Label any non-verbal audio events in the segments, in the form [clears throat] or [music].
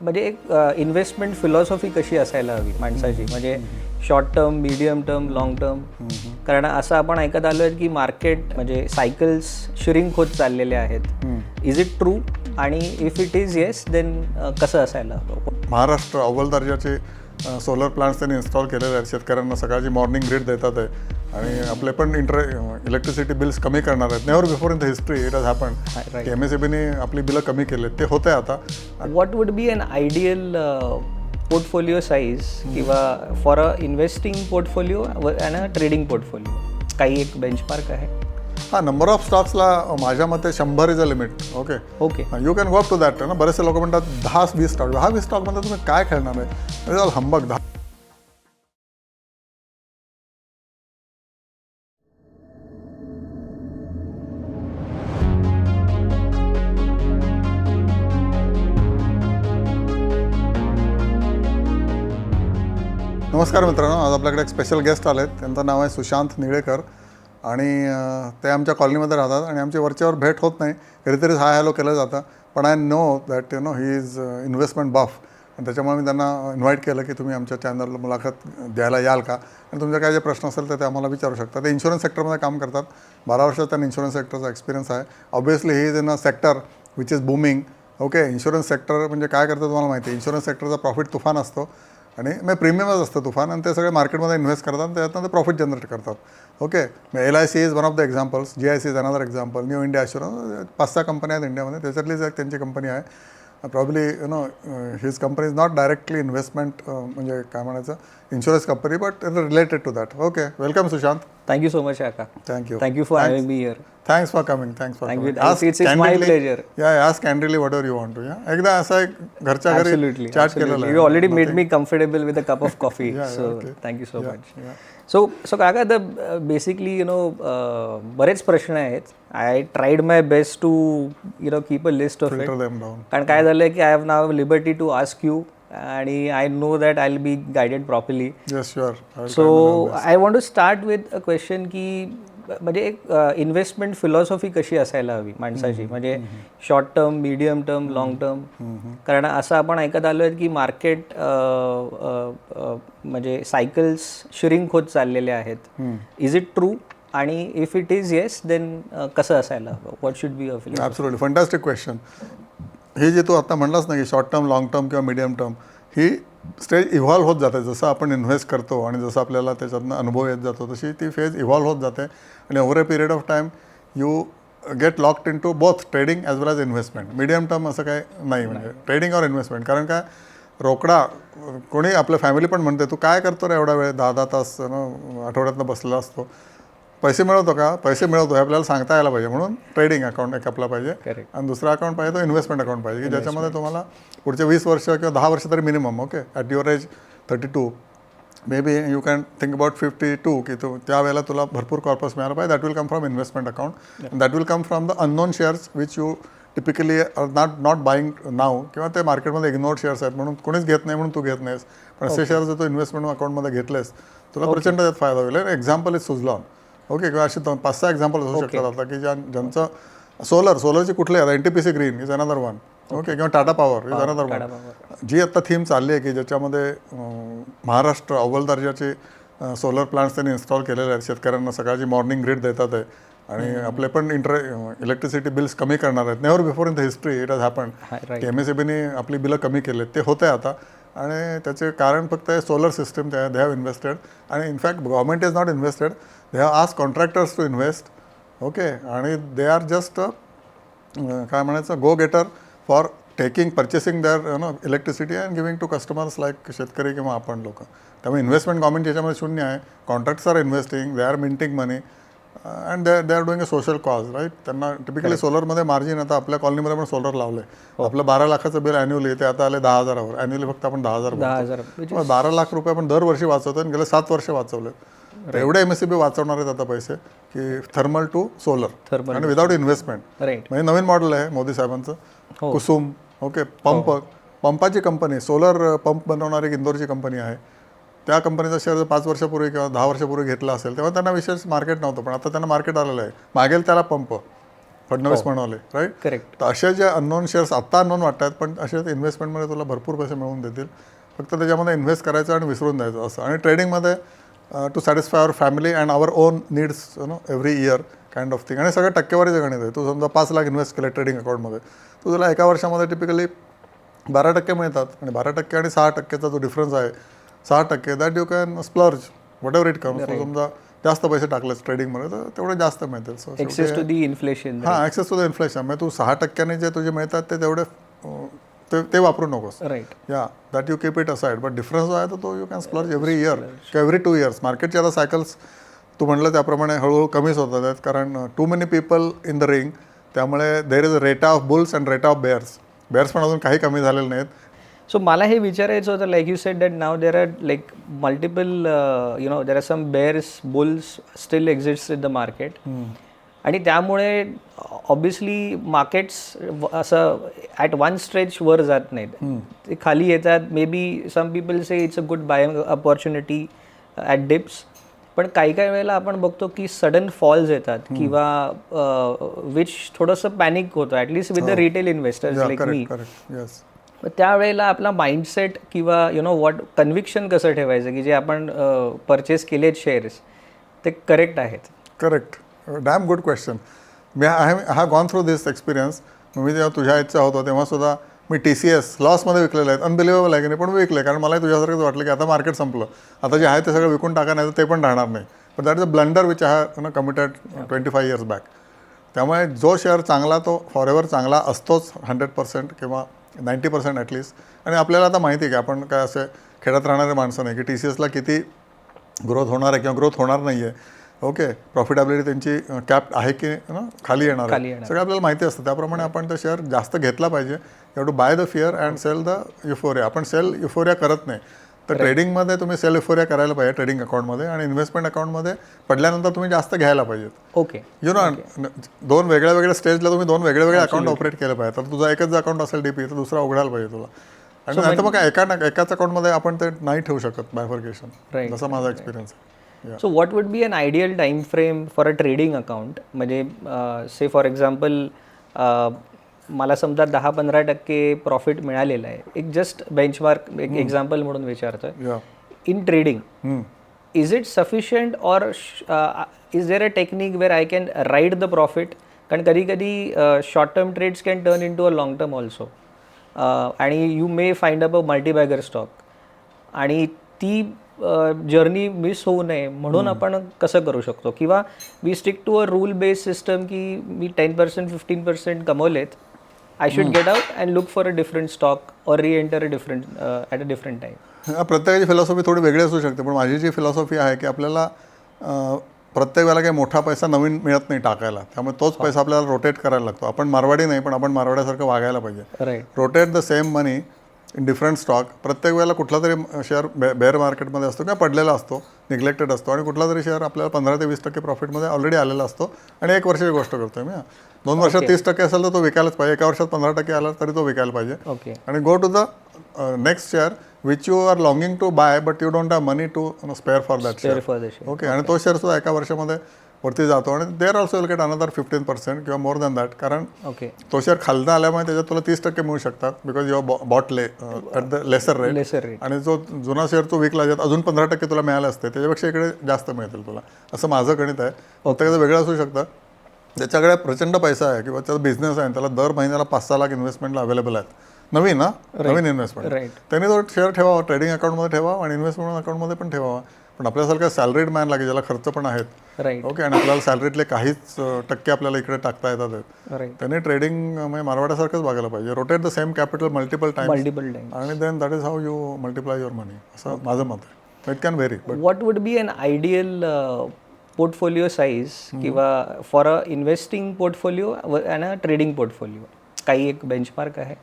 म्हणजे एक investment philosophy कशी असायला हवी माणसाची? म्हणजे short term medium term long term कारण असं आपण ऐकत आलो आहे की मार्केट म्हणजे सायकल्स श्रिंक होत चाललेले आहेत. इज इट ट्रू आणि if it is yes then कसं असायला हवं? महाराष्ट्र अव्वल दर्जाचे सोलर प्लांट्स त्यांनी इन्स्टॉल केलेले आहेत. शेतकऱ्यांना सकाळची मॉर्निंग ग्रीड देतात आहे. आणि आपले पण इंटर इलेक्ट्रिसिटी बिल्स कमी करणार आहेत. Never before in the history it has happen. M S बीने आपली बिलं कमी केले ते होते आता. What would be an ideal portfolio size किंवा for a investing portfolio and a trading portfolio काही एक बेंचमार्क आहे? हा नंबर ऑफ स्टॉक्सला माझ्या मते शंभर is a limit okay okay you can go up to that ना बरेचसे लोक म्हणतात दहा वीस स्टॉक दहा वीस स्टॉकमध्ये तुम्ही काय खेळणार आहे? हंबक दहा नमस्कार मित्रांनो आज आपल्याकडे एक स्पेशल गेस्ट आले आहेत त्यांचं नाव आहे सुशांत निळेकर आणि ते आमच्या कॉलनीमध्ये राहतात आणि आमची वरच्यावर भेट होत नाही. कधीतरी हाय हॅलो केलं जातं. पण I know that you know he is investment buff आणि त्याच्यामुळे मी त्यांना इन्व्हाइट केलं की तुम्ही आमच्या चॅनलला मुलाखत द्यायला याल का? आणि तुमचे काय जे प्रश्न असेल तर ते आम्हाला विचारू शकता. ते इन्शुरन्स सेक्टरमध्ये काम करतात. बारा वर्षात त्यांना इन्शुरन्स सेक्टरचा एक्सपिरियन्स आहे. Obviously he is in a sector which is booming okay insurance sector म्हणजे काय करतं तुम्हाला माहिती आहे? इन्शुरन्स सेक्टरचा प्रॉफिट तुफान असतो. आणि मग प्रीमियमच असतं तुफान आणि ते सगळे मार्केटमध्ये इन्व्हेस्ट करतात आणि त्यातनं ते प्रॉफिट जनरेट करतात. Okay L I C is one of the examples G I C is another example New India Assurance पाच सहा कंपन्या आहेत इंडियामध्ये त्याच्यातलीच एक त्यांची कंपनी आहे. Probably you know his company is not directly investment म्हणजे काय म्हणायचं insurance company but related to that okay welcome Sushant thank you so much काका thank you thank you for having me here thanks for coming thanks for Thank you. It's- it's- it's my pleasure. या आज candidly whatever you want to या एकदा असा एक घरच्या घरी Absolutely. Chart absolutely. केलेला You already made me comfortable with a cup of [laughs] coffee. Yeah, so okay. thank So so काका the basically you know uh, बरेच प्रश्न आहेत. I tried my best to you know keep a list of it. Filter them down कारण काय झालं की I have now liberty to ask you आणि I know that I will be guided properly so I want to start with a question की म्हणजे एक investment philosophy कशी असायला हवी माणसाची? म्हणजे short term medium term long term कारण असं आपण ऐकत आलो आहे की मार्केट म्हणजे सायकल्स श्रिंक होत चाललेले आहेत. इज इट ट्रू आणि if it is yes then कसं असायला हवं? What should be a fantastic question हे जे तू आता म्हणलास ना की शॉर्ट टर्म लॉंग टर्म किंवा मिडियम टर्म ही स्टेज इव्हॉल्व होत जाते जसं आपण इन्व्हेस्ट करतो आणि जसं आपल्याला त्याच्यातनं अनुभव येत जातो तशी ती फेज इव्हॉल्व होत जाते. आणि over a period of time you get locked in to both trading as well as investment medium term असं काय नाही म्हणजे ट्रेडिंग और इन्व्हेस्टमेंट कारण काय रोकडा कोणी आपल्या फॅमिली पण म्हणते तू काय करतो रे एवढा वेळ? दहा दहा तास ना आठवड्यातनं बसलेला असतो. पैसे मिळवतो का? पैसे मिळवतो हे आपल्याला सांगता यायला पाहिजे. म्हणून ट्रेडिंग अकाउंट एक आपला पाहिजे. आणि दुसरा अकाउंट पाहिजे तो इन्व्हेस्टमेंट अकाउंट पाहिजे. की ज्याच्यामध्ये तुम्हाला पुढचे वीस वर्ष किंवा दहा वर्ष तरी minimum okay at your age thirty two maybe you can think about fifty two की तू त्यावेळेला तुला भरपूर कॉर्पस मिळाला पाहिजे. That will come from investment account that will come from the unknown shares which you typically are not not buying now किंवा ते मार्केटमध्ये इग्नोर्ड शेअर्स आहेत. म्हणून कोणीच घेत नाही म्हणून तू घेत नाहीस. पण असे शेअर्स जर तू इन्व्हेस्टमेंट अकाउंटमध्ये घेतलेस तुला प्रचंड त्यात फायदा होईल. एक्झाम्पल इज सुझलॉन ओके किंवा असे पाच सहा एक्झाम्पल असू शकतात. आता की ज्या ज्यांचं सोलर सोलरची कुठले आता N T P C green is another one okay. किंवा Tata Power is another one जी आता थीम चालली आहे की ज्याच्यामध्ये महाराष्ट्र अव्वल दर्जाचे सोलर प्लांट्स त्यांनी इन्स्टॉल केलेले आहेत. शेतकऱ्यांना सकाळची मॉर्निंग ग्रीड देतात आहे. आणि आपले पण इंटर इलेक्ट्रिसिटी बिल्स कमी करणार आहेत. Never before in the history it has happen M S बीने आपली बिलं कमी केलेत. ते होते आता. आणि त्याचे कारण फक्त solar system they have invested आणि in fact government is not invested they have ask contractors to invest okay आणि दे आर जस्ट काय म्हणायचं? Go getter for taking purchasing their no electricity and giving to customers like शेतकरी किंवा आपण लोक. त्यामुळे investment government याच्यामध्ये शून्य आहे. Contracts are investing they are minting money and they they are doing a social cause right त्यांना typically सोलरमध्ये मार्जिन आता आपल्या कॉलनीमध्ये पण सोलर लावलं आहे आपलं बारा लाखाचं बिल अॅन्युअली ते आता आले दहा हजारावर. अॅन्युअली फक्त आपण दहा हजार बारा लाख रुपये आपण दरवर्षी वाचवतो आणि गेले सात वर्ष वाचवले. एवढे एम एस सी बी वाचवणार आहेत आता पैसे की थर्मल टू सोलर Thermal आणि विदाउट इन्व्हेस्टमेंट म्हणजे नवीन मॉडेल आहे मोदी साहेबांचं. हो. Kusum okay pump. पंपाची कंपनी सोलर पंप बनवणारी इंदोरची कंपनी आहे. त्या कंपनीचा शेअर जर पाच वर्षापूर्वी किंवा दहा वर्षापूर्वी घेतला असेल तेव्हा त्यांना विशेष मार्केट नव्हतं पण आता त्यांना मार्केट आलेलं आहे. मागेल त्याला पंप फडणवीस म्हणाले राईट करेक्ट तर असे जे अननोन शेअर्स आत्ता अननोन वाटतात पण असे इन्व्हेस्टमेंटमध्ये तुला भरपूर पैसे मिळवून देतील. फक्त त्याच्यामध्ये इन्व्हेस्ट करायचं आणि विसरून द्यायचं असं. आणि ट्रेडिंगमध्ये to satisfy our family and our own needs you know every year kind of thing आणि सगळं टक्केवारीचं गणित आहे. तू समजा पाच लाख इन्व्हेस्ट केलं ट्रेडिंग अकाउंटमध्ये तर तुला एका वर्षामध्ये टिपिकली बारा टक्के मिळतात. आणि बारा टक्के आणि सहा टक्केचा जो डिफरन्स आहे सहा टक्के that you can splurge whatever it comes समजा जास्त पैसे टाकलेस ट्रेडिंगमध्ये तर तेवढे जास्त मिळतील. So excess to the inflation हां ॲक्सेस टू द इन्फ्लेशन म्हणजे तू सहा टक्क्याने जे तुझे मिळतात ते तेवढे ते ते वापरू नकोस. राईट या that you keep it aside but difference जो आहे तो तो you can splurge every year किंवा एव्हरी टू इयर्स मार्केटचे आता सायकल्स तू म्हणलं त्याप्रमाणे हळूहळू कमीच होतात आहेत कारण too many people in the ring त्यामुळे देर इज अ रेटा ऑफ बुल्स अँड रेटा ऑफ बेअर्स बेअर्स पण अजून काही कमी झालेले नाहीत. सो मला हे विचारायचं होतं like you said that now there are like multiple you know there are some bears bulls still exist in the market आणि त्यामुळे ऑब्विसली मार्केट्स असं ॲट वन स्ट्रेच वर जात नाहीत. ते खाली येतात. Maybe some people say it's a good buy opportunity at dips पण काही काही वेळेला आपण बघतो की सडन फॉल्स येतात किंवा विच थोडंसं पॅनिक होतं at least with the retail investors like me मग त्यावेळेला आपला माइंडसेट किंवा यु नो वॉट कन्व्हिक्शन कसं ठेवायचं की जे आपण परचेस केलेत शेअर्स ते करेक्ट आहेत? Correct damn good question me I have gone through this experience मी जेव्हा तुझ्या इच्छा होतो तेव्हा सुद्धा मी टी सी एस लॉसमध्ये विकलेले आहेत. अनबिलिव्हेबल आहे की नाही पण विकले कारण मला तुझ्यासारखंच वाटलं की आता मार्केट संपलं. आता जे आहे ते सगळं विकून टाका नाही तर ते पण राहणार नाही. पण that is a blunder which I have no committed twenty five years back त्यामुळे जो शेअर चांगला तो फॉर एव्हर चांगला असतोच हंड्रेड पर्सेंट किंवा नाईंटी पर्सेंट ॲटलिस्ट आणि आपल्याला आता माहिती आहे की आपण काय असे खेड्यात राहणारे माणसं नाही की टी सी एसला किती ग्रोथ होणार आहे किंवा ग्रोथ होणार नाही आहे. ओके प्रॉफिटेबिलिटी त्यांची कॅप आहे की ना खाली येणार आहे. सगळं आपल्याला माहिती असतं. त्याप्रमाणे आपण ते शेअर जास्त घेतला पाहिजे. You to buy the fear and sell the euphoria आपण सेल युफोरिया करत नाही. तर ट्रेडिंगमध्ये तुम्ही सेल युफोरिया करायला पाहिजे ट्रेडिंग अकाउंटमध्ये आणि इन्व्हेस्टमेंट अकाउंटमध्ये पडल्यानंतर तुम्ही जास्त घ्यायला पाहिजेत. ओके यु नो दोन वेगळ्या वेगळ्या स्टेजला तुम्ही दोन वेगळे वेगळे अकाउंट ऑपरेट केलं पाहिजे. तर तुझा एकच अकाउंट असेल डीपी तर दुसरा उघडायला पाहिजे तुला. आणि नाही तर मग एका एकाच अकाउंटमध्ये आपण ते नाही ठेवू शकत बायफर्केशन जसा माझा एक्सपिरियन्स आहे. So what would be an ideal time frame for a trading account म्हणजे से फॉर एक्झाम्पल मला समजा दहा पंधरा टक्के प्रॉफिट मिळालेलं आहे. एक जस्ट बेंचमार्क एक एक्झाम्पल म्हणून विचारतोय. In trading is it sufficient or is there a technique where I can ride the profit कारण कधी कधी short term trades can turn in to a long term also आणि you may find up a multibagger stock आणि ती journey miss होऊ नये म्हणून आपण कसं करू शकतो? किंवा we stick to a rule based system की मी ten percent fifteen percent कमवलेत I should get out and look for a different stock or reenter a different at a different time प्रत्येकाची फिलॉसॉफी थोडी वेगळी असू शकते पण माझी जी फिलॉसॉफी आहे की आपल्याला प्रत्येक वेळेला काही मोठा पैसा नवीन मिळत नाही टाकायला त्यामुळे तोच पैसा आपल्याला रोटेट करायला लागतो. आपण मारवाडी नाही पण आपण मारवाड्यासारखं वागायला पाहिजे. Right rotate the same money different stock प्रत्येक वेळेला कुठला तरी शेअर बे बेअर मार्केटमध्ये असतो किंवा पडलेला असतो निग्लेक्टेड असतो. आणि कुठला तरी शेअर आपल्याला पंधरा ते वीस टक्के प्रॉफिटमध्ये ऑलरेडी आलेला असतो आणि एक वर्षाची गोष्ट करतोय मी. दोन वर्षात तीस टक्के असेल तर तो विकायलाच पाहिजे. एका वर्षात पंधरा टक्के आला तरी तो विकायला पाहिजे. ओके आणि go to the next share which you are longing to buy but you don't have money to spare for that share okay आणि तो शेअर सुद्धा एका वर्षामध्ये वरती जातो आणि there also will get another fifteen percent किंवा मोर दॅन दॅट कारण ओके तो शेअर खालदा आल्यामुळे त्याच्यात तुला तीस टक्के मिळू शकतात because your bought lay at the lesser rate lesser rate आणि जो जुना शेअर तो विकला ज्यात अजून पंधरा टक्के तुला मिळाले असते त्याच्यापेक्षा इकडे जास्त मिळतील तुला. असं माझं गणित आहे. प्रत्येकाचं वेगळं असू शकतं. ज्याच्याकडे प्रचंड पैसा आहे किंवा त्याचा बिझनेस आहे त्याला दर महिन्याला पाच सहा लाख इन्व्हेस्टमेंटला अवेलेबल आहेत. नवीन ना नवीन इन्व्हेस्टमेंट राईट त्यांनी तो शेअर ठेवावा ट्रेडिंग अकाउंटमध्ये ठेवावा आणि इन्व्हेस्टमेंट अकाउंटमध्ये पण ठेवावा. पण आपल्यासारखं सॅलरीड मॅन लागेल ज्याला खर्च पण आहेत. राईट ओके आणि आपल्याला सॅलरीतले काहीच टक्के आपल्याला इकडे टाकता येतात. आहेत. राईट त्यांनी ट्रेडिंग म्हणजे मारवाड्यासारखंच बघायला पाहिजे. Rotate the same capital multiple time multiple time आणि then that is how you multiply your money असं माझं मत आहे. It can very would be an ideal uh, portfolio size किंवा for a investing portfolio and a trading portfolio काही एक benchmark आहे?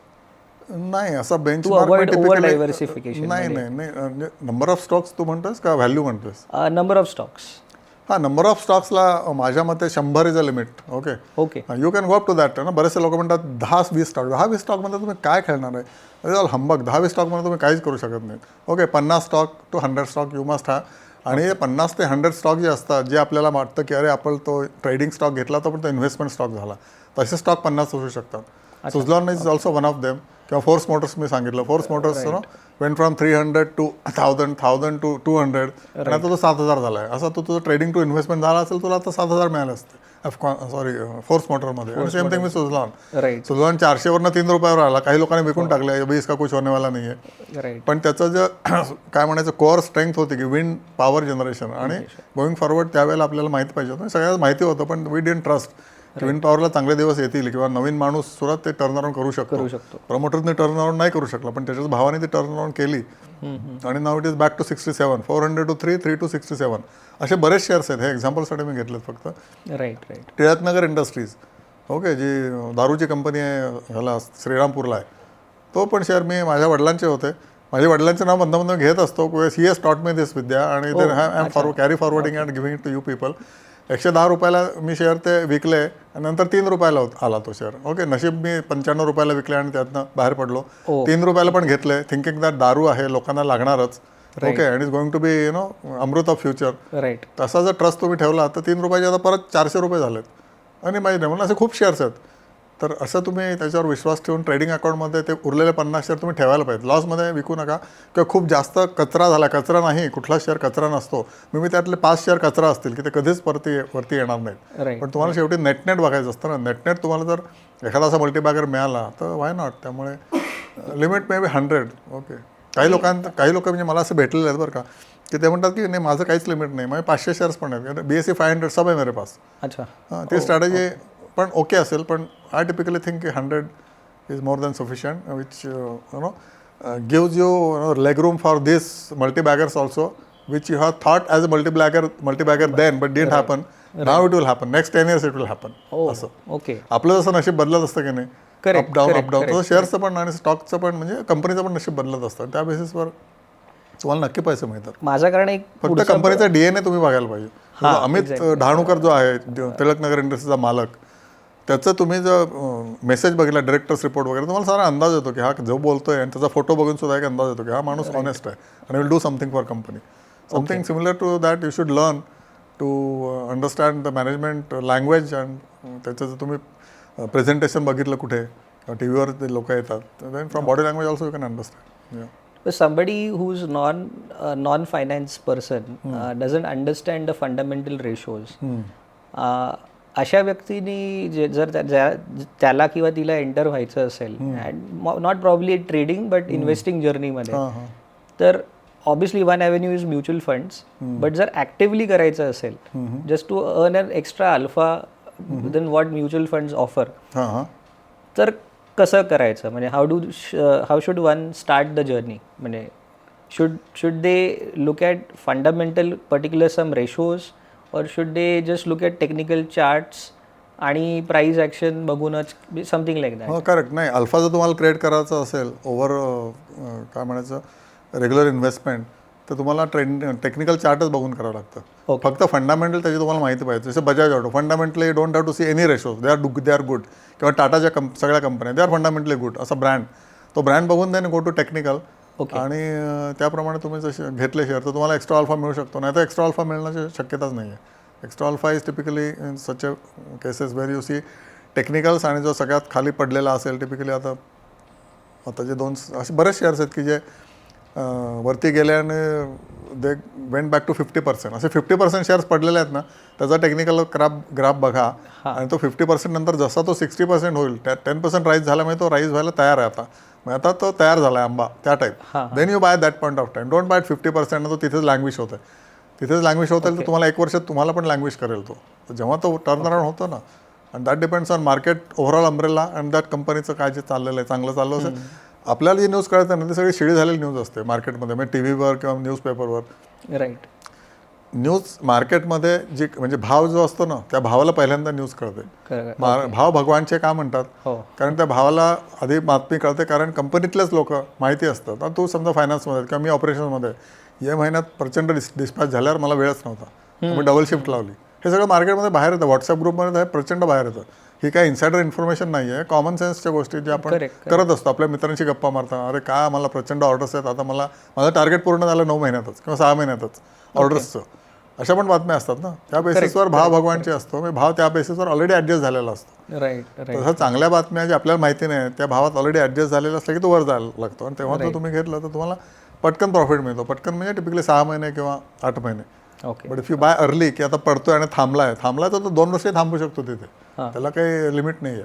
नाही असा बेंच over diversification नाही नाही नाही नंबर ऑफ स्टॉक्स तू म्हणतोस का व्हॅल्यू म्हणतोस नंबर ऑफ स्टॉक्स हा नंबर ऑफ स्टॉक्सला माझ्या मते शंभर is a limit okay okay you can go up to that ना? बरेचसे लोक म्हणतात दहा वीस स्टॉक दहा वीस स्टॉकमध्ये तुम्ही काय खेळणार आहे? अरे ऑल हंबक दहा वीस स्टॉकमध्ये तुम्ही काहीच करू शकत नाही. ओके पन्नास stock to hundred stock you must हा आणि हे पन्नास ते हंड्रेड स्टॉक जे असतात जे आपल्याला वाटतं की अरे आपण तो ट्रेडिंग स्टॉक घेतला तर पण तो इन्व्हेस्टमेंट स्टॉक झाला. तसे स्टॉक पन्नास असू शकतात. Suzlon is also one of them किंवा फोर्स मोटर्स मी सांगितलं. Force Motors no went from three hundred to thousand thousand to two hundred आणि आता तो सात हजार झाला आहे असा तो तुझं ट्रेडिंग टू इन्व्हेस्टमेंट झाला असेल तुला आता सात हजार मिळाले असते. सॉरी फोर्स मोटरमध्ये सेम थिंग मी सुझलॉन राईट सुझलॉन चारशेवरनं तीन रुपयावर आला. काही लोकांनी विकून टाकले. अभी इसका कुछ होने वाला नाही आहे पण त्याचं जे [clears throat] काय म्हणायचं कोअर स्ट्रेंथ होती की विंड पॉवर जनरेशन आणि गोईंग फॉरवर्ड त्यावेळेला आपल्याला माहिती पाहिजे होतं. सगळ्यात माहिती होतं पण वी डेंट ट्रस्ट विंड पॉवरला चांगले दिवस येतील किंवा नवीन माणूस सुद्धा ते टर्न अराउंड करू शकतो. करू शकतो. प्रमोटरने टर्न अराउंड नाही करू शकला पण त्याच्याच भावाने ती टर्न अराउंड केली. आणि now it is back to sixty seven four hundred to three three to sixty seven असे बरेच शेअर्स आहेत. हे एक्झाम्पलसाठी मी घेतलेत फक्त. Right right Tilaknagar industries okay जी दारूची कंपनी आहे ह्याला श्रीरामपूरला आहे. तो पण शेअर मी माझ्या वडिलांचे होते. माझ्या वडिलांचे नाव बंद बंद घेत असतो. He has taught me this vidya. आणि ते I am forward carry forwarding and giving to you people एकशे दहा रुपयाला मी शेअर ते विकले आणि नंतर तीन रुपयाला आला तो शेअर ओके नशीब मी पंच्याण्णव रुपयाला विकले आणि त्यातनं बाहेर पडलो. तीन रुपयाला पण घेतले. थिंकिंग दॅट दारू आहे लोकांना लागणारच. Okay and is going to be you know amrit of future right तसा जर ट्रस्ट तुम्ही ठेवला तर तीन रुपयाचे आता परत चारशे रुपये झालेत. आणि माहिती नाही म्हणून असे खूप शेअर्स आहेत. तर असं तुम्ही त्याच्यावर विश्वास ठेवून ट्रेडिंग अकाउंटमध्ये ते उरलेले पन्नास शेअर तुम्ही ठेवायला पाहिजे लॉसमध्ये विकू नका. किंवा खूप जास्त कचरा झाला कचरा नाही कुठला शेअर कचरा नसतो. मी मी त्यातले पाच शेअर कचरा असतील की ते कधीच परती वरती येणार नाहीत. पण तुम्हाला शेवटी नेट नेट बघायचं असतं ना. नेट नेट तुम्हाला जर एखादा असा मल्टीबॅगर मिळाला तर वाय नॉट त्यामुळे limit may be hundred okay काही लोकांना काही लोक म्हणजे मला असं भेटलेले आहेत बरं का. की ते म्हणतात की नाही माझं काहीच लिमिट नाही. माझे पाचशे शेअर्स पण आहेत. B S C five hundred सब आहे मेरे पास. अच्छा. हां ती स्ट्रॅटेजी पण ओके असेल पण आय टिपिकली थिंक की hundred is more than sufficient which you know gives you leg room for this multibaggers also which you have thought as a multibagger multibagger then but didn't happen now it will happen next ten years it will happen असं. Okay आपलं जसं नशीब बदलत असतं की नाही? Up down up down तसं शेअरचं पण आणि स्टॉकचं पण म्हणजे कंपनीचं पण नशीब बदलत असतं. त्या बेसिसवर तुम्हाला नक्की पैसे मिळतात. माझा कारण एक फक्त कंपनीचा डीएनए तुम्ही बघायला पाहिजे. अमित डहाणूकर जो आहे जो टिळकनगर इंडस्ट्रीचा मालक त्याचं तुम्ही जर मेसेज बघितला डिरेक्टर्स रिपोर्ट वगैरे तुम्हाला सारा अंदाज येतो की हा जो बोलतोय आणि त्याचा फोटो बघून सुद्धा एक अंदाज येतो की हा माणूस ऑनेस्ट आहे आणि will do something for company something similar to that you should learn to understand the management language and त्याचं जर तुम्ही प्रेझेंटेशन बघितलं कुठे टी व्हीवर ते लोक येतात then from body language also you can understand non uh, non finance person uh, doesn't understand the fundamental ratios uh, अशा व्यक्तीनी जे जर त्या- त्याला किंवा तिला एंटर व्हायचं असेल and not probably trading but investing जर्नीमध्ये तर obviously one avenue is mutual funds but जर ॲक्टिव्हली करायचं असेल just to earn an extra alpha then what mutual funds offer तर कसं करायचं? म्हणजे how do how should one start the journey म्हणजे should should they look at fundamental particular some ratios और should they just look at technical charts आणि price action बघूनच something like that correct नाही alpha जर तुम्हाला create करायचं असेल over काय म्हणायचं रेग्युलर इन्व्हेस्टमेंट तर तुम्हाला ट्रेंड टेक्निकल चार्टच बघून करावं लागतं. फक्त फंडामेंटल त्याची तुम्हाला माहिती पाहिजे. जसे Bajaj auto fundamentally don't have to see any ratios they are do they are good किंवा टाटाच्या कंप सगळ्या कंपन्या दे आर फंडामेंटली गुड असा ब्रँड तो ब्रँड बघून देन गो टू टेक्निकल आणि अं, त्याप्रमाणे तुम्ही जसे घेतले शेअर तर तुम्हाला एक्स्ट्रा अल्फा मिळू शकतो. नाही तर एक्स्ट्रा अल्फा मिळण्याची शक्यताच नाही आहे extra alpha is typically in such a cases where you see technicals आणि जो सगळ्यात खाली पडलेला असेल टिपिकली आता आता जे दोन असे बरेच शेअर्स आहेत की जे वरती गेले आणि they went back to fifty percent असे फिफ्टी पर्सेंट शेअर्स पडलेले आहेत ना त्याचा टेक्निकल ग्राफ ग्राफ बघा. आणि तो फिफ्टी पर्सेंट नंतर जसा तो सिक्स्टी पर्सेंट होईल त्या टेन पर्सेंट राईज झाल्यामुळे तो राईज व्हायला तयार आहे आता. मग आता तो तयार झाला आहे आंबा त्या type then you buy that point of time don't buy fifty percent तो तिथेच लँग्वेज होत आहे तिथेच लँग्वेज होत आहे तर तुम्हाला एक वर्षात तुम्हाला पण लँग्वेज करेल तो. जेव्हा तो टर्न अराउंड होतो ना आणि that depends on market overall umbrella and that कंपनीचं काय जे चाललेलं आहे चांगलं चाललं असेल आपल्याला जी न्यूज कळते ना ती सगळी शिडी झालेली न्यूज असते मार्केटमध्ये म्हणजे टी व्हीवर किंवा न्यूजपेपरवर राईट न्यूज मार्केटमध्ये जी म्हणजे भाव जो असतो ना त्या भावाला पहिल्यांदा न्यूज कळते. भाव भगवानचे का म्हणतात? हो. कारण त्या भावाला आधी बातमी कळते कारण कंपनीतलेच लोक माहिती असतात. तू समजा फायनान्समध्ये किंवा मी ऑपरेशनमध्ये. या महिन्यात प्रचंड डिस डिस्पॅच झाल्यावर मला वेळच नव्हता. मी डबल शिफ्ट लावली. हे सगळं मार्केटमध्ये बाहेर येतं. व्हॉट्सअप ग्रुपमध्ये प्रचंड बाहेर येतं. ही काय इन्सायडर इन्फॉर्मेशन नाही आहे. कॉमन सेन्सच्या गोष्टी ज्या आपण करत असतो. आपल्या मित्रांशी गप्पा मारताना. अरे काय मला प्रचंड ऑर्डर्स आहेत. आता मला माझं टार्गेट पूर्ण झालं नऊ महिन्यातच किंवा सहा महिन्यातच. ऑर्डर्सचं अशा पण बातम्या असतात ना. त्या बेसिसवर भाव भगवानचे असतो. म्हणजे भाव त्या बेसिसवर ऑलरेडी ॲडजस्ट झालेला असतो. राईट तसं चांगल्या बातम्या ज्या आपल्याला माहिती नाही त्या भावात ऑलरेडी ॲडजस्ट झालेलं असलं की तो वर जायला लागतो. आणि तेव्हा तो तुम्ही घेतलं तर तुम्हाला पटकन प्रॉफिट मिळतो. पटकन म्हणजे टिपिकली सहा महिने किंवा आठ महिने. Okay but if you buy early की आता पडतोय आणि थांबलाय थांबलाय तर तो दोन वर्षही थांबू शकतो तिथे. त्याला काही लिमिट नाही आहे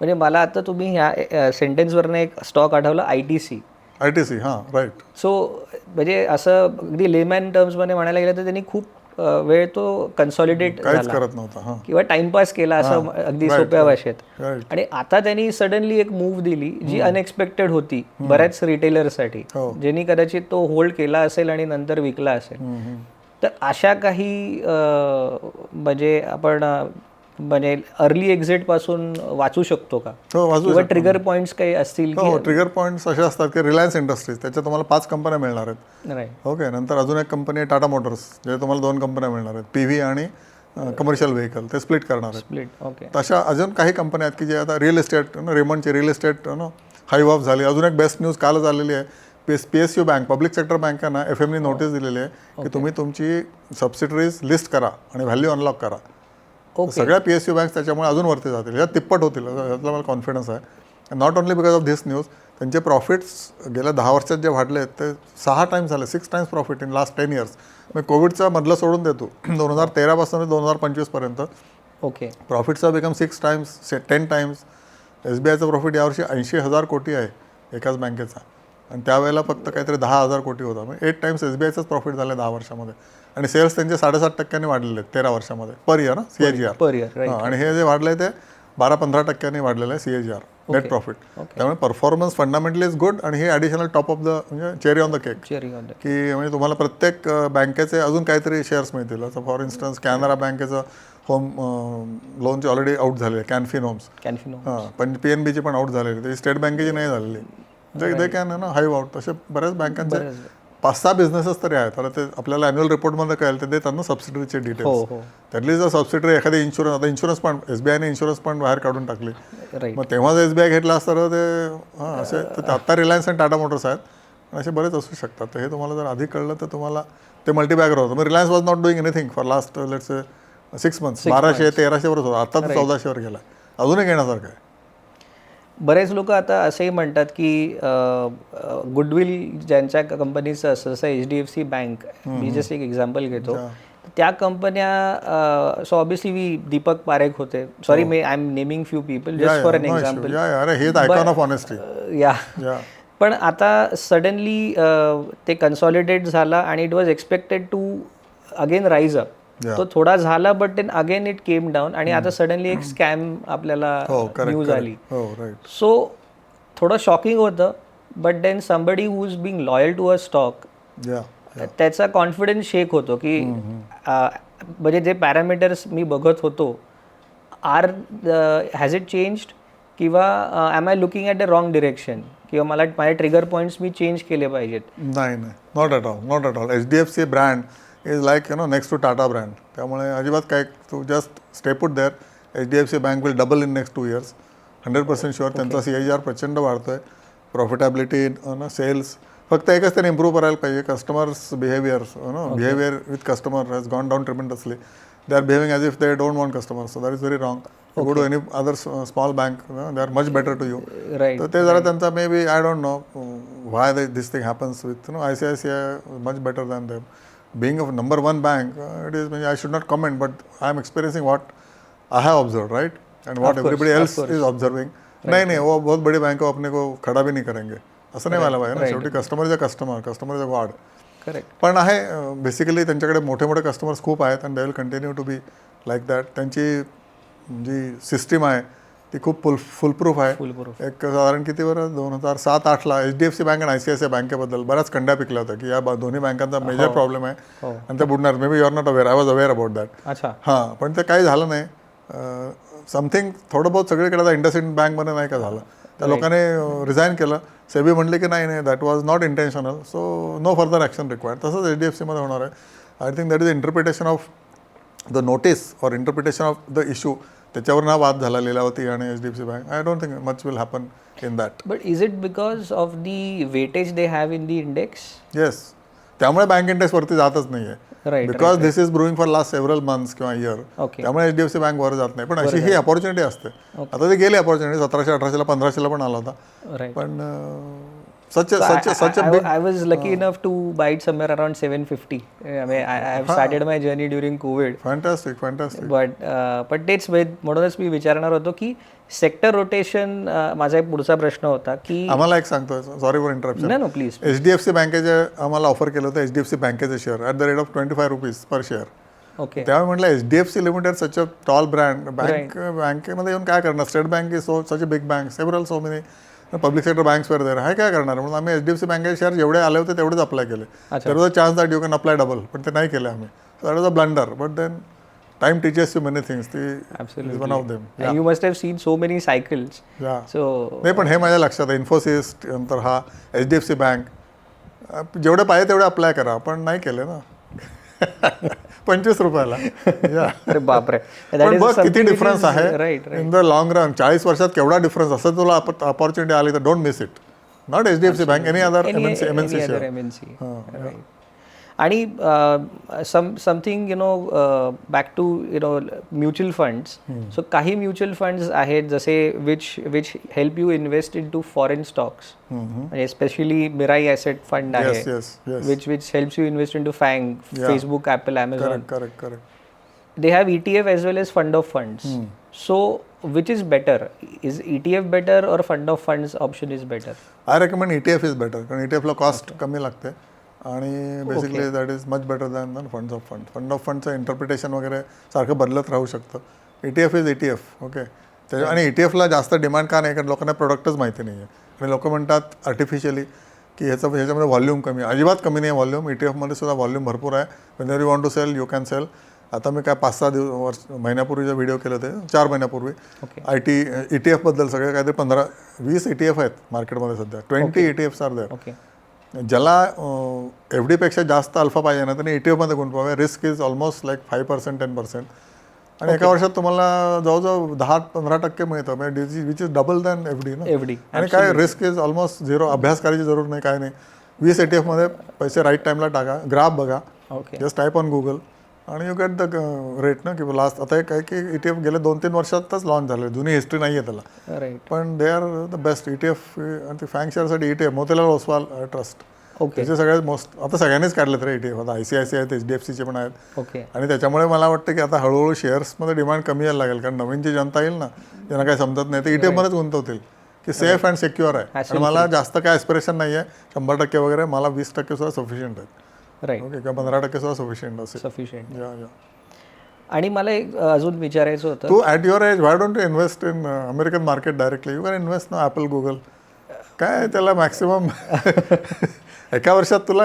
म्हणजे मला आता तुम्ही ह्या सेंटेन्सवरनं एक स्टॉक आठवला I T C I T C हां राईट सो म्हणजे असं अगदी लेमॅन टर्म्समध्ये म्हणायला गेलं तर त्यांनी खूप वेळ तो कन्सॉलिडेट झाला. किंवा टाइमपास केला असं अगदी सोप्या भाषेत. आणि आता त्यांनी सडनली एक मूव्ह दिली जी अनएक्सपेक्टेड होती बऱ्याच रिटेलरसाठी हो. ज्यांनी कदाचित तो होल्ड केला असेल आणि नंतर विकला असेल. तर अशा काही म्हणजे आपण म्हणजे अर्ली एक्झिटपासून वाचू शकतो का? हो ट्रिगर पॉइंट्स काही असतील हो ट्रिगर पॉईंट्स असे असतात की रिलायन्स इंडस्ट्रीज त्याच्या तुम्हाला पाच कंपन्या मिळणार आहेत. ओके नंतर अजून एक कंपनी आहे टाटा मोटर्स जे तुम्हाला दोन कंपन्या मिळणार आहेत. पी व्ही आणि कमर्शियल व्हेकल ते स्प्लिट करणार आहेत. स्प्लिट ओके तशा अजून काही कंपन्या आहेत की जे आता रिअल इस्टेट रेमंडची real estate no hive off झाली. अजून एक बेस्ट न्यूज कालच आलेली आहे. P S P S U bank public sector बँकांना एफ एमनी नोटीस दिलेली आहे की तुम्ही तुमची सबसिडरीज लिस्ट करा आणि व्हॅल्यू अनलॉक करा. ओके सगळ्या पी एस यू बँक्स त्याच्यामुळे अजून वरती जातील. या तिप्पट होतील. यातला मला कॉन्फिडन्स आहे. Not only because of this news त्यांचे प्रॉफिट्स गेल्या दहा वर्षात जे वाढले आहेत ते सहा टाइम्स झाले. Six times profit in last ten years मी कोविडचा मधलं सोडून देतो. [clears throat] दोन हजार तेरापासून दोन हजार पंचवीसपर्यंत okay प्रॉफिटचा become six times say ten times S B आयचं profit यावर्षी ऐंशी हजार कोटी आहे एकाच बँकेचा आणि त्यावेळेला फक्त काहीतरी दहा हजार कोटी होता. म्हणजे एट टाइम्स एस बी आयचंच प्रॉफिट झालं दहा वर्षामध्ये. आणि सेल्स त्यांचे साडेसात टक्क्यांनी वाढलेले आहेत तेरा वर्षामध्ये. पर इयर ना? C G R per year आणि हे जे वाढलंय ते बारा पंधरा टक्क्यांनी वाढलेलं आहे C G R net profit त्यामुळे परफॉर्मन्स फंडामेंटली इज गुड आणि हे ॲडिशनल टॉप ऑफ द म्हणजे चेरी ऑन द केक की म्हणजे तुम्हाला प्रत्येक बँकेचे अजून काहीतरी शेअर्स मिळतील. असं फॉर इन्स्टन्स कॅनरा बँकेचं होम लोनचे ऑलरेडी आउट झालेले कॅनफिन होम्स कॅन्फिनो हां पण पी एन बीची पण आउट झालेली ती स्टेट बँकेची नाही झालेली. ते कॅन ना हाईव आउट तसे बऱ्याच बँकांचे पाच सहा बिझनेसेस तरी आहेत. आता ते आपल्याला अॅन्युअल रिपोर्टमध्ये कळेल ते देतात ना सबसिडरीचे डिटेल्स त्यातली जर सबसिडरी एखादी इन्शुरन्स आता इन्शुरन्स पण एस बी आयने इन्शुरन्स पण बाहेर काढून टाकली. मग तेव्हा जर एस बी आय घेतला असतं ते हां असे तर आत्ता रिलायन्स आणि टाटा मोटर्स आहेत. असे बरेच असू शकतात. तर हे तुम्हाला जर आधी कळलं तर तुम्हाला ते मल्टीबॅगर होतं. मग Reliance was not doing anything for last let's six months बाराशे तेराशेवर होतं. आता तर चौदाशेवर गेला अजूनही घेण्यासारखं आहे. बरेच लोक आता असंही म्हणतात की गुडविल ज्यांच्या कंपनीचं असतं जसं H D F C bank मी जस्ट एक एक्झाम्पल घेतो त्या कंपन्या so obviously we Deepak Parekh होते. Sorry may I am naming few people just for an example या पण आता सडनली ते कन्सॉलिडेट झाला आणि it was expected to again rise up. तो थोडा झाला but then again it came down आणि आता सडनली एक स्कॅम आपल्याला हो करेक्ट न्यूज आली. हो राईट सो थोडं शॉकिंग होतं but then somebody who is being loyal to a stock या त्याचा कॉन्फिडन्स शेक होतो की अं, म्हणजे जे पॅरामीटर्स मी बघत होतो आर हॅज इट चेंज्ड किंवा am I looking at the wrong direction किंवा मला माझे ट्रिगर पॉईंट्स मी चेंज केले पाहिजेत. नाही नाही. Not at all not at all H D F C brand is like you know next to Tata brand त्यामुळे अजिबात काय तू just step out there H D F C bank will double in next two years hundred percent sure त्यांचा C I R प्रचंड वाढतोय. Profitability ना cells फक्त एकच त्यांनी इम्प्रूव्ह करायला पाहिजे. Customers behaviour no behaviour with customer has gone down tremendously they are behaving as if they don't want customer so that is very wrong go to any other small bank they are much better to you right तर ते जरा त्यांचा may be I don't know why this thing happens with no I C I C I much better than them being a number one bank it is म्हणजे I should not comment but I am experiencing what I have observe right and what everybody else is observing नहीं नहीं वो बहुत बड़ी bank को अपने को खड़ा भी नहीं करेंगे। असं नाही व्हायला पाहिजे ना शेवटी customer is a customer customer is a god correct पण आहे बेसिकली त्यांच्याकडे मोठे मोठे कस्टमर्स खूप आहेत आणि they will continue to be like that त्यांची जी सिस्टीम आहे ती खूप फुल फुलप्रूफ आहे. फुल प्रूफ एक साधारण किती बरं? दोन हजार सात आठला H D F C bank आणि I C I C I बँकेबद्दल बऱ्याच कंड्या पिकल्या होत्या की या दोन्ही बँकांचा मेजर प्रॉब्लेम आहे हो. आणि ते बुडणार. May be you're not aware I was aware about that अच्छा. हां पण ते काही झालं नाही. समथिंग थोडं बहुत सगळीकडे आता इंडसइंड बँकमध्ये नाही का झालं. त्या लोकांनी रिझाईन केलं. सेबी म्हणले की नाही नाही that was not intentional so no further action required तसंच एच डी एफ सीमध्ये होणार आहे. I think that is interpretation of the notice or interpretation of the issue त्याच्यावर हा वाद झाला लिलावती आणि H D F C bank I don't think much will happen in that but is it because of the weightage they have in the index yes त्यामुळे bank index वरती जातच नाही आहे right because this is brewing for last several months किंवा year okay त्यामुळे H D F C bank वर जात नाही. पण अशी ही अपॉर्च्युनिटी असते. आता ते गेली अपॉर्च्युनिटी सतराशे अठराशेला पंधराशेला पण आला होता. राईट पण such such such I, I was lucky enough to buy it somewhere around 750. I mean, I, I have started my journey during COVID. Fantastic fantastic but पण तेच वेद- म्हणूनच मी विचारणार होतो की सेक्टर रोटेशन माझा एक पुढचा प्रश्न होता की आम्हाला एक सांगतोय. सॉरी फॉर इंटरप्शन नाही no please H D F C बँकेचे आम्हाला ऑफर केलं होतं एच डी एफ सी बँकेचे share at the rate of twenty five rupees per share okay तेव्हा म्हटलं H D F C limited such a tall brand bank बँकेमध्ये येऊन काय करणार? State bank is so such a big bank several so many public sector banks वर there हे काय करणार? म्हणून आम्ही एच डी एफ सी बँकेचे शेअर जेवढे आले होते तेवढेच अप्लाय केले. तर chance that you can apply double पण ते नाही केले आम्ही. That was a blunder but then time teachers you many things ती is one of them you must have seen so many cycles so नाही पण हे माझ्या लक्षात आहे. इन्फोसिस नंतर हा H D F C bank जेवढे पाहिजे तेवढे अप्लाय करा पण नाही केले ना. [laughs] पंचवीस रुपयाला. अरे बापरे. [laughs] पण बघ किती डिफरन्स आहे. Right in the long run चाळीस वर्षात केवढा डिफरन्स असं तुला अपॉर्च्युनिटी आली तर don't miss it not H D F C bank any other M N C M N C आणि some something you know back to you know mutual funds. So काही mutual funds आहेत जसे which which help you invest in to foreign stocks specially Mirae asset fund आहे. Which which help you invest in to फँग Facebook Apple Amazon they have E T F as well as fund of funds so which is better is E T F better or fund of funds option is better I recommend E T F is better कारण E T एफला cost कमी लागते. आणि basically that is much better than than funds of fund fund of फंडचं interpretation वगैरे सारखं बदलत राहू शकतं. E T F is E T F okay त्याच्या आणि ई टी एफला जास्त डिमांड का नाही? कारण लोकांना प्रोडक्टच माहिती नाही आहे आणि लोक म्हणतात आर्टिफिशियली की ह्याचं ह्याच्यामध्ये व्हॉल्यूम कमी आहे. अजिबात कमी नाही आहे व्हॉल्यूम ई टी एफमध्ये सुद्धा व्हॉल्यूम भरपूर आहे. When you want to sell you can sell आता मी काय पाच सहा दिवस वर्ष महिन्यापूर्वीचा व्हिडिओ केले होते. चार महिन्यापूर्वी. आय टी ई टी एफबद्दल सगळे काहीतरी पंधरा वीस ई टी एफ आहेत मार्केटमध्ये सध्या. Twenty E T Fs are there Okay. ज्याला एफ डीपेक्षा जास्त अल्फा पाहिजे ना त्यांनी ई टी एफमध्ये गुंतवावे risk is almost like five percent ten percent आणि एका वर्षात तुम्हाला जवळजवळ दहा पंधरा टक्के मिळतं. म्हणजे which is double than F D ना? FD. आणि काय रिस्क इज ऑलमोस्ट झिरो अभ्यास करायची जरूर नाही काय नाही. वीस ए टी एफमध्ये पैसे राईट टाईमला टाका. ग्राफ बघा. जस्ट टाईप ऑन गुगल आणि यू गेट द रेट ना की लास्ट आता एक काय की ई टी एफ गेले दोन तीन वर्षातच लॉन्च झाले. जुनी हिस्ट्री नाही आहे त्याला. पण they are the best E T F आणि ती फँक शेअरसाठी E T F Motilal Oswal trust. त्याचे सगळ्यात मोस्ट आता सगळ्यांनीच काढलेत रे ई टी एफ आता आय सी आय सी आहेत एच डी एफ सीचे पण आहेत. आणि त्याच्यामुळे मला वाटतं की आता हळूहळू शेअर्समध्ये डिमांड कमी यायला लागेल. कारण नवीन जी जनता येईल ना ज्यांना काही समजत नाही ते ई टी एफमध्येच गुंतवतील. की सेफ अँड सिक्युअर आहे. आणि मला जास्त काय ॲस्पिरेशन नाही आहे शंभर टक्के वगैरे मला वीस टक्के सुद्धा सफिशियंट आहेत. Right. ओके किंवा पंधरा टक्के सुद्धा सफिशियंट असेल. या या आणि मला एक अजून विचारायचं होतं. तू at your age why don't you invest in American market directly you can invest ना ॲपल गुगल काय त्याला मॅक्सिमम [laughs] एका वर्षात तुला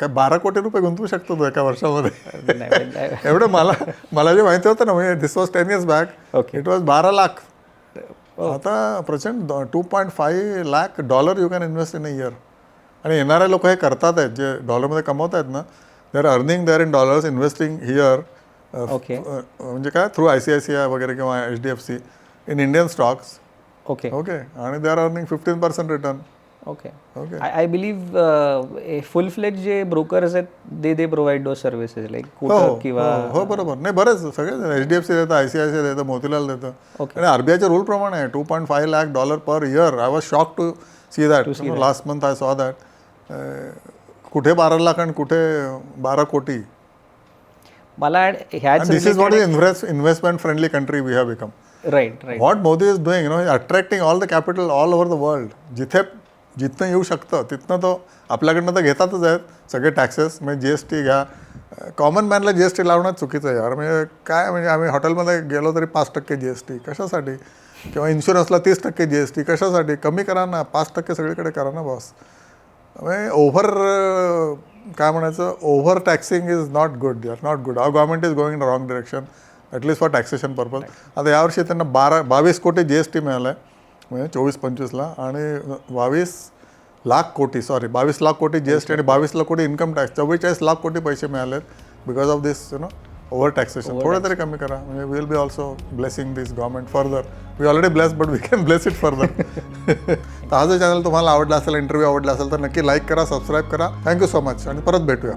काय बारा कोटी रुपये गुंतवू शकतो तू एका वर्षामध्ये. एवढं मला मला जे माहिती होतं ना म्हणजे this was ten years back Okay. It was बारा लाख. आता प्रचंड two point five lakh dollar you can invest in a year आणि येणारे लोक हे करतात आहेत जे डॉलरमध्ये कमवत आहेत ना they are earning their in dollars investing here Okay. म्हणजे काय through I C I C I वगैरे किंवा H D F C in Indian stocks okay okay आणि they are earning fifteen percent return okay okay I believe full fledge जे brokers आहेत they they provide those services like Kotak किंवा हो, बरोबर. नाही बरेच सगळे एच डी एफ सी देतं आय सी आय सी देतं मोतीलाल देतं. Okay. आणि आरबीआयच्या रूल प्रमाणे आहे two point five lakh dollar per year I was shock to see that last month I saw that कुठे बारा लाख आणि कुठे बारा कोटी? मला ह्याच this is what is invest investment friendly country we have become right right what Modi is doing no attracting all the capital all over the world जिथे जिथनं येऊ शकतं तिथनं तो आपल्याकडनं तर घेतातच आहेत. सगळे टॅक्सेस म्हणजे जी एस टी घ्या. कॉमन मॅनला जी एस टी लावणं चुकीचं आहे यार. म्हणजे काय म्हणजे आम्ही हॉटेलमध्ये गेलो तरी पाच टक्के जी एस टी कशासाठी? किंवा इन्शुरन्सला तीस टक्के जी एस टी कशासाठी? कमी करा ना पाच टक्के सगळीकडे करा ना बॉस म्हणजे ओव्हर काय म्हणायचं over taxing is not good यार not good our government is going in wrong direction at least for taxation purpose आता यावर्षी त्यांना बारा बावीस कोटी जी एस टी मिळालं आहे म्हणजे चोवीस पंचवीसला आणि बावीस लाख कोटी सॉरी बावीस लाख कोटी जी एस टी आणि बावीस लाख कोटी इन्कम टॅक्स चव्वेचाळीस लाख कोटी पैसे मिळाले आहेत because of this you know over taxation थोडं तरी कमी करा. म्हणजे will be also blessing this government further we already bless but we can bless it further तर हा जो चॅनल तुम्हाला आवडला असेल इंटरव्ह्यू आवडला असेल तर नक्की लाईक करा सबस्क्राईब करा. थँक्यू सो मच आणि परत भेटूया.